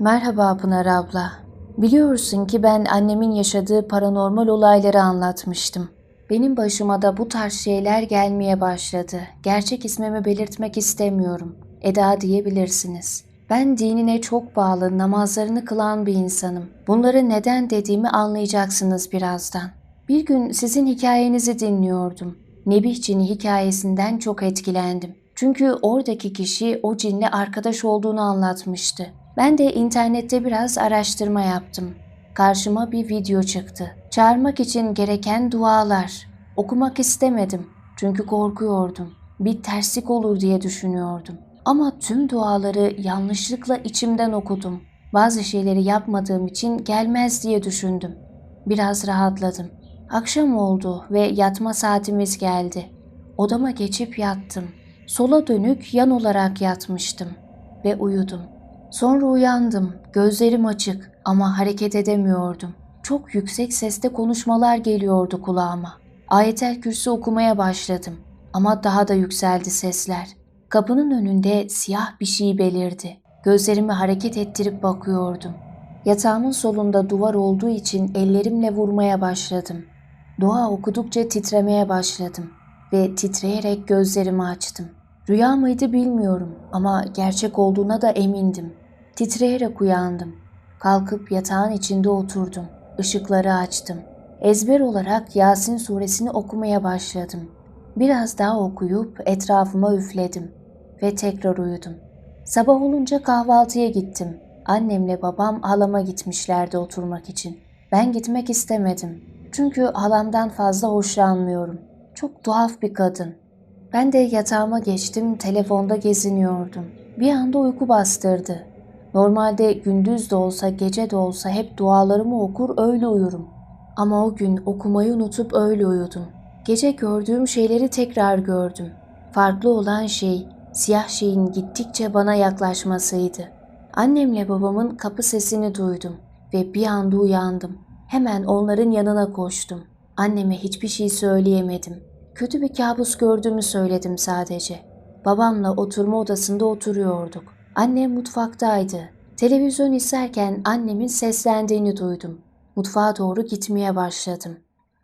Merhaba Pınar abla. Biliyorsun ki ben annemin yaşadığı paranormal olayları anlatmıştım. Benim başıma da bu tarz şeyler gelmeye başladı. Gerçek ismimi belirtmek istemiyorum. Eda diyebilirsiniz. Ben dinine çok bağlı, namazlarını kılan bir insanım. Bunları neden dediğimi anlayacaksınız birazdan. Bir gün sizin hikayenizi dinliyordum. Nebih cini hikayesinden çok etkilendim. Çünkü oradaki kişi o cinle arkadaş olduğunu anlatmıştı. Ben de internette biraz araştırma yaptım. Karşıma bir video çıktı. Çağırmak için gereken dualar. Okumak istemedim çünkü korkuyordum. Bir terslik olur diye düşünüyordum. Ama tüm duaları yanlışlıkla içimden okudum. Bazı şeyleri yapmadığım için gelmez diye düşündüm. Biraz rahatladım. Akşam oldu ve yatma saatimiz geldi. Odama geçip yattım. Sola dönük yan olarak yatmıştım ve uyudum. Sonra uyandım. Gözlerim açık ama hareket edemiyordum. Çok yüksek sesle konuşmalar geliyordu kulağıma. Ayetel Kürsi okumaya başladım ama daha da yükseldi sesler. Kapının önünde siyah bir şey belirdi. Gözlerimi hareket ettirip bakıyordum. Yatağımın solunda duvar olduğu için ellerimle vurmaya başladım. Dua okudukça titremeye başladım ve titreyerek gözlerimi açtım. Rüya mıydı bilmiyorum ama gerçek olduğuna da emindim. Titreyerek uyandım. Kalkıp yatağın içinde oturdum. Işıkları açtım. Ezber olarak Yasin suresini okumaya başladım. Biraz daha okuyup etrafıma üfledim ve tekrar uyudum. Sabah olunca kahvaltıya gittim. Annemle babam halama gitmişlerdi oturmak için. Ben gitmek istemedim. Çünkü halamdan fazla hoşlanmıyorum. Çok tuhaf bir kadın. Ben de yatağıma geçtim, telefonda geziniyordum. Bir anda uyku bastırdı. Normalde gündüz de olsa, gece de olsa hep dualarımı okur, öyle uyurum. Ama o gün okumayı unutup öyle uyudum. Gece gördüğüm şeyleri tekrar gördüm. Farklı olan şey, siyah şeyin gittikçe bana yaklaşmasıydı. Annemle babamın kapı sesini duydum ve bir anda uyandım. Hemen onların yanına koştum. Anneme hiçbir şey söyleyemedim. Kötü bir kabus gördüğümü söyledim sadece. Babamla oturma odasında oturuyorduk. Annem mutfaktaydı. Televizyon izlerken annemin seslendiğini duydum. Mutfağa doğru gitmeye başladım.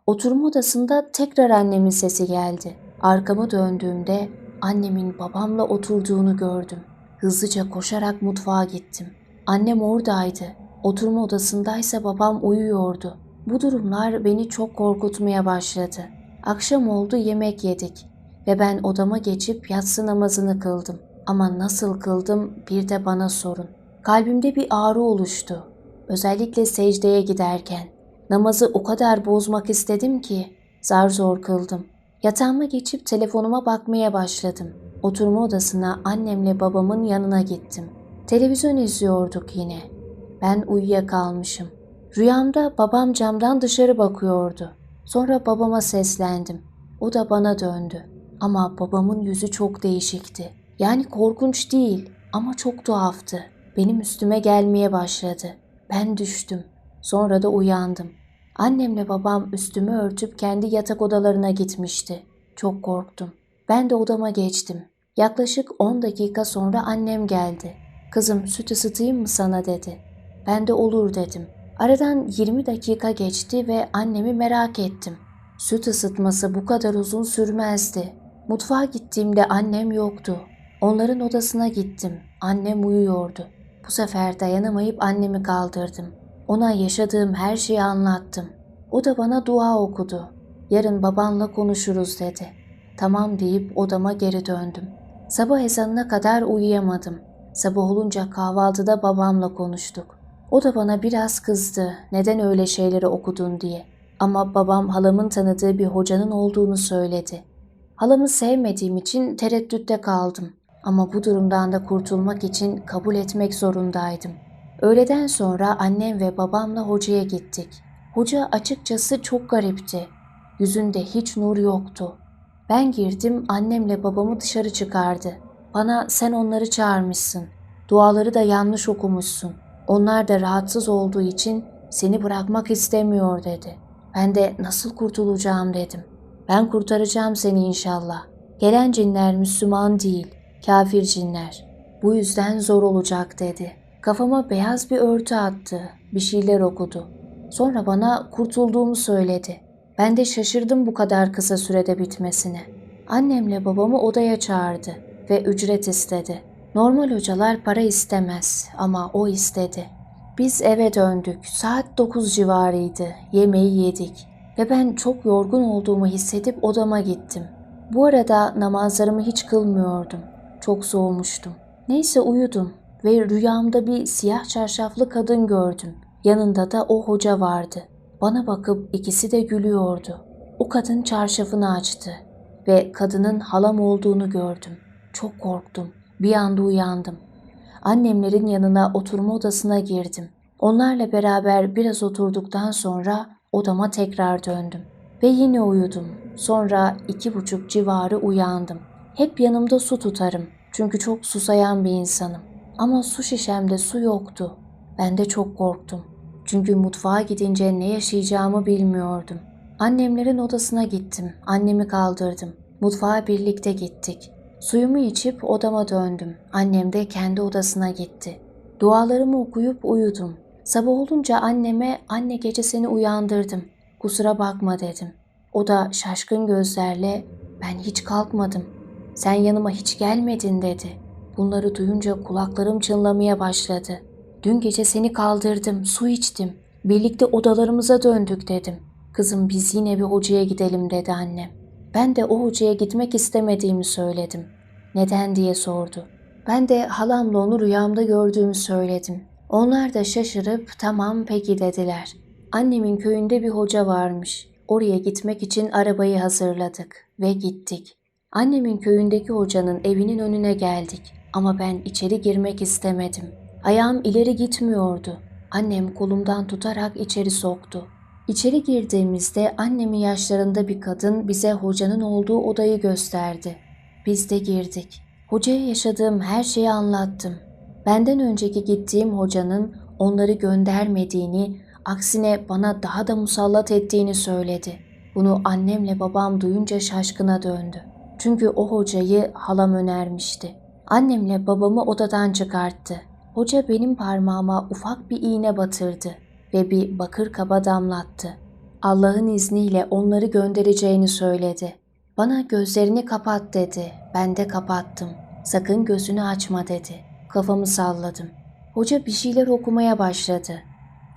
Oturma odasında tekrar annemin sesi geldi. Arkamı döndüğümde annemin babamla oturduğunu gördüm. Hızlıca koşarak mutfağa gittim. Annem oradaydı. Oturma odasındaysa babam uyuyordu. Bu durumlar beni çok korkutmaya başladı. Akşam oldu yemek yedik ve ben odama geçip yatsı namazını kıldım. Ama nasıl kıldım bir de bana sorun. Kalbimde bir ağrı oluştu. Özellikle secdeye giderken. Namazı o kadar bozmak istedim ki zar zor kıldım. Yatağıma geçip telefonuma bakmaya başladım. Oturma odasına annemle babamın yanına gittim. Televizyon izliyorduk yine. Ben uyuyakalmışım. Rüyamda babam camdan dışarı bakıyordu. Sonra babama seslendim. O da bana döndü. Ama babamın yüzü çok değişikti. Yani korkunç değil ama çok tuhaftı. Benim üstüme gelmeye başladı. Ben düştüm. Sonra da uyandım. Annemle babam üstümü örtüp kendi yatak odalarına gitmişti. Çok korktum. Ben de odama geçtim. Yaklaşık 10 dakika sonra annem geldi. Kızım süt ısıtayım mı sana dedi. Ben de olur dedim. Aradan 20 dakika geçti ve annemi merak ettim. Süt ısıtması bu kadar uzun sürmezdi. Mutfağa gittiğimde annem yoktu. Onların odasına gittim. Annem uyuyordu. Bu sefer dayanamayıp annemi kaldırdım. Ona yaşadığım her şeyi anlattım. O da bana dua okudu. Yarın babanla konuşuruz dedi. Tamam deyip odama geri döndüm. Sabah ezanına kadar uyuyamadım. Sabah olunca kahvaltıda babamla konuştuk. O da bana biraz kızdı. Neden öyle şeyleri okudun diye. Ama babam halamın tanıdığı bir hocanın olduğunu söyledi. Halamı sevmediğim için tereddütte kaldım. Ama bu durumdan da kurtulmak için kabul etmek zorundaydım. Öğleden sonra annem ve babamla hocaya gittik. Hoca açıkçası çok garipti. Yüzünde hiç nur yoktu. Ben girdim, annemle babamı dışarı çıkardı. Bana sen onları çağırmışsın. Duaları da yanlış okumuşsun. Onlar da rahatsız olduğu için seni bırakmak istemiyor dedi. Ben de nasıl kurtulacağım dedim. Ben kurtaracağım seni inşallah. Gelen cinler Müslüman değil, kafir cinler. Bu yüzden zor olacak dedi. Kafama beyaz bir örtü attı, bir şeyler okudu. Sonra bana kurtulduğumu söyledi. Ben de şaşırdım bu kadar kısa sürede bitmesine. Annemle babamı odaya çağırdı ve ücret istedi. Normal hocalar para istemez ama o istedi. Biz eve döndük. Saat 9 civarıydı. Yemeği yedik. Ve ben çok yorgun olduğumu hissedip odama gittim. Bu arada namazlarımı hiç kılmıyordum. Çok soğumuştum. Neyse uyudum ve rüyamda bir siyah çarşaflı kadın gördüm. Yanında da o hoca vardı. Bana bakıp ikisi de gülüyordu. O kadın çarşafını açtı ve kadının halam olduğunu gördüm. Çok korktum. Bir anda uyandım. Annemlerin yanına oturma odasına girdim. Onlarla beraber biraz oturduktan sonra odama tekrar döndüm. Ve yine uyudum. Sonra iki buçuk civarı uyandım. Hep yanımda su tutarım. Çünkü çok susayan bir insanım. Ama su şişemde su yoktu. Ben de çok korktum. Çünkü mutfağa gidince ne yaşayacağımı bilmiyordum. Annemlerin odasına gittim. Annemi kaldırdım. Mutfağa birlikte gittik. Suyumu içip odama döndüm. Annem de kendi odasına gitti. Dualarımı okuyup uyudum. Sabah olunca anneme anne gece seni uyandırdım. Kusura bakma dedim. O da şaşkın gözlerle ben hiç kalkmadım. Sen yanıma hiç gelmedin dedi. Bunları duyunca kulaklarım çınlamaya başladı. Dün gece seni kaldırdım, su içtim. Birlikte odalarımıza döndük dedim. Kızım biz yine bir hocaya gidelim dedi annem. Ben de o hocaya gitmek istemediğimi söyledim. Neden diye sordu. Ben de halamla onu rüyamda gördüğümü söyledim. Onlar da şaşırıp tamam peki dediler. Annemin köyünde bir hoca varmış. Oraya gitmek için arabayı hazırladık ve gittik. Annemin köyündeki hocanın evinin önüne geldik ama ben içeri girmek istemedim. Ayağım ileri gitmiyordu. Annem kolumdan tutarak içeri soktu. İçeri girdiğimizde annemin yaşlarında bir kadın bize hocanın olduğu odayı gösterdi. Biz de girdik. Hocaya yaşadığım her şeyi anlattım. Benden önceki gittiğim hocanın onları göndermediğini, aksine bana daha da musallat ettiğini söyledi. Bunu annemle babam duyunca şaşkına döndü. Çünkü o hocayı halam önermişti. Annemle babamı odadan çıkarttı. Hoca benim parmağıma ufak bir iğne batırdı ve bir bakır kaba damlattı. Allah'ın izniyle onları göndereceğini söyledi. Bana gözlerini kapat dedi. Ben de kapattım. Sakın gözünü açma dedi. Kafamı salladım. Hoca bir şeyler okumaya başladı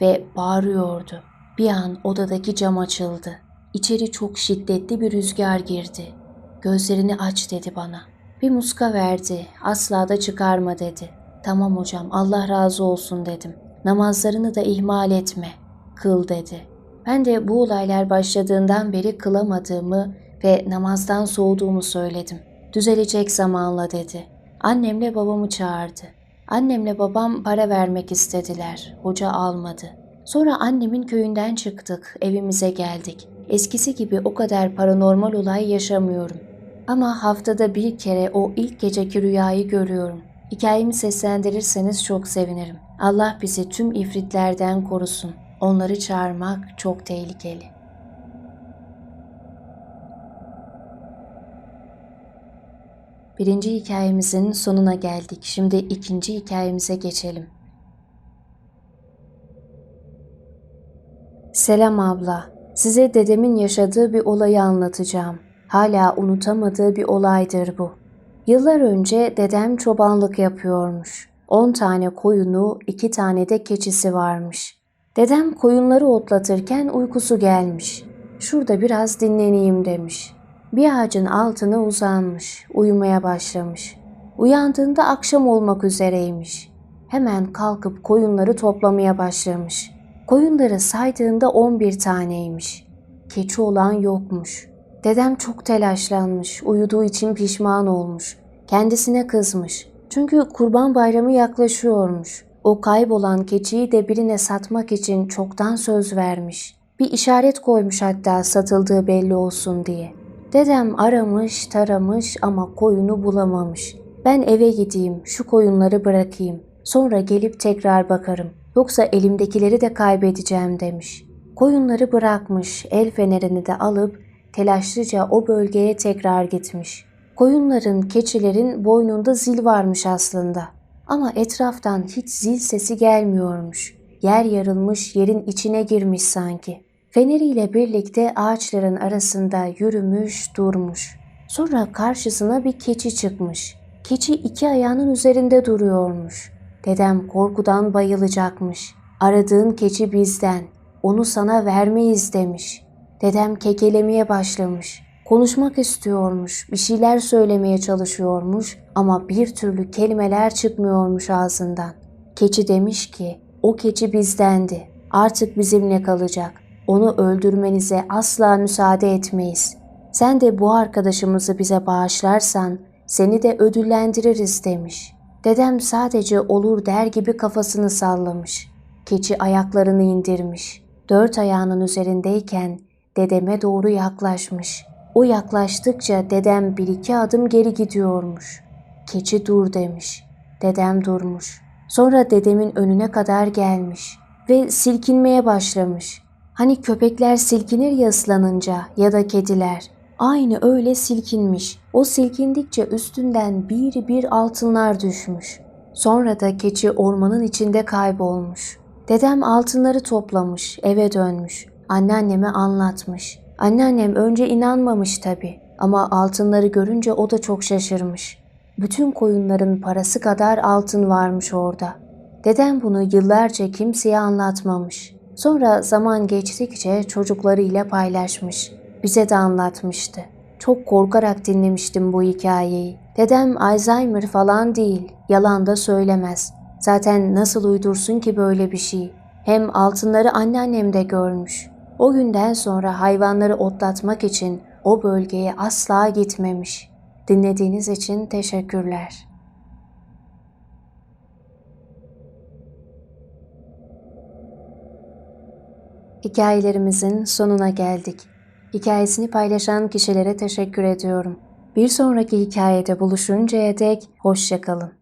ve bağırıyordu. Bir an odadaki cam açıldı. İçeri çok şiddetli bir rüzgar girdi. Gözlerini aç dedi bana. Bir muska verdi. Asla da çıkarma dedi. Tamam hocam Allah razı olsun dedim. Namazlarını da ihmal etme. Kıl dedi. Ben de bu olaylar başladığından beri kılamadığımı ve namazdan soğuduğumu söyledim. Düzelecek zamanla dedi. Annemle babamı çağırdı. Annemle babam para vermek istediler. Hoca almadı. Sonra annemin köyünden çıktık. Evimize geldik. Eskisi gibi o kadar paranormal olay yaşamıyorum. Ama haftada bir kere o ilk geceki rüyayı görüyorum. Hikayemi seslendirirseniz çok sevinirim. Allah bizi tüm ifritlerden korusun. Onları çağırmak çok tehlikeli. Birinci hikayemizin sonuna geldik. Şimdi ikinci hikayemize geçelim. Selam abla. Size dedemin yaşadığı bir olayı anlatacağım. Hala unutamadığı bir olaydır bu. Yıllar önce dedem çobanlık yapıyormuş. 10 tane koyunu, 2 tane de keçisi varmış. Dedem koyunları otlatırken uykusu gelmiş. Şurada biraz dinleneyim demiş. Bir ağacın altına uzanmış, uyumaya başlamış. Uyandığında akşam olmak üzereymiş. Hemen kalkıp koyunları toplamaya başlamış. Koyunları saydığında 11 taneymiş. Keçi olan yokmuş. Dedem çok telaşlanmış, uyuduğu için pişman olmuş. Kendisine kızmış. Çünkü kurban bayramı yaklaşıyormuş. O kaybolan keçiyi de birine satmak için çoktan söz vermiş. Bir işaret koymuş hatta satıldığı belli olsun diye. Dedem aramış, taramış ama koyunu bulamamış. Ben eve gideyim, şu koyunları bırakayım. Sonra gelip tekrar bakarım. Yoksa elimdekileri de kaybedeceğim demiş. Koyunları bırakmış, el fenerini de alıp telaşlıca o bölgeye tekrar gitmiş. Koyunların, keçilerin boynunda zil varmış aslında. Ama etraftan hiç zil sesi gelmiyormuş. Yer yarılmış, yerin içine girmiş sanki. Feneriyle birlikte ağaçların arasında yürümüş, durmuş. Sonra karşısına bir keçi çıkmış. Keçi iki ayağının üzerinde duruyormuş. Dedem korkudan bayılacakmış. Aradığın keçi bizden. Onu sana vermeyiz demiş. Dedem kekelemeye başlamış. Konuşmak istiyormuş, bir şeyler söylemeye çalışıyormuş ama bir türlü kelimeler çıkmıyormuş ağzından. Keçi demiş ki, o keçi bizdendi. Artık bizimle kalacak. Onu öldürmenize asla müsaade etmeyiz. Sen de bu arkadaşımızı bize bağışlarsan seni de ödüllendiririz demiş. Dedem sadece olur der gibi kafasını sallamış. Keçi ayaklarını indirmiş. Dört ayağının üzerindeyken dedeme doğru yaklaşmış. O yaklaştıkça dedem bir iki adım geri gidiyormuş. Keçi dur demiş. Dedem durmuş. Sonra dedemin önüne kadar gelmiş ve silkinmeye başlamış. Hani köpekler silkinir ya ıslanınca ya da kediler. Aynı öyle silkinmiş. O silkindikçe üstünden bir bir altınlar düşmüş. Sonra da keçi ormanın içinde kaybolmuş. Dedem altınları toplamış, eve dönmüş. Anneanneme anlatmış. Anneannem önce inanmamış tabii ama altınları görünce o da çok şaşırmış. Bütün koyunların parası kadar altın varmış orada. Dedem bunu yıllarca kimseye anlatmamış. Sonra zaman geçtikçe çocuklarıyla paylaşmış. Bize de anlatmıştı. Çok korkarak dinlemiştim bu hikayeyi. Dedem Alzheimer falan değil, yalan da söylemez. Zaten nasıl uydursun ki böyle bir şey? Hem altınları anneannem de görmüş. O günden sonra hayvanları otlatmak için o bölgeye asla gitmemiş. Dinlediğiniz için teşekkürler. Hikayelerimizin sonuna geldik. Hikayesini paylaşan kişilere teşekkür ediyorum. Bir sonraki hikayede buluşuncaya dek hoşçakalın.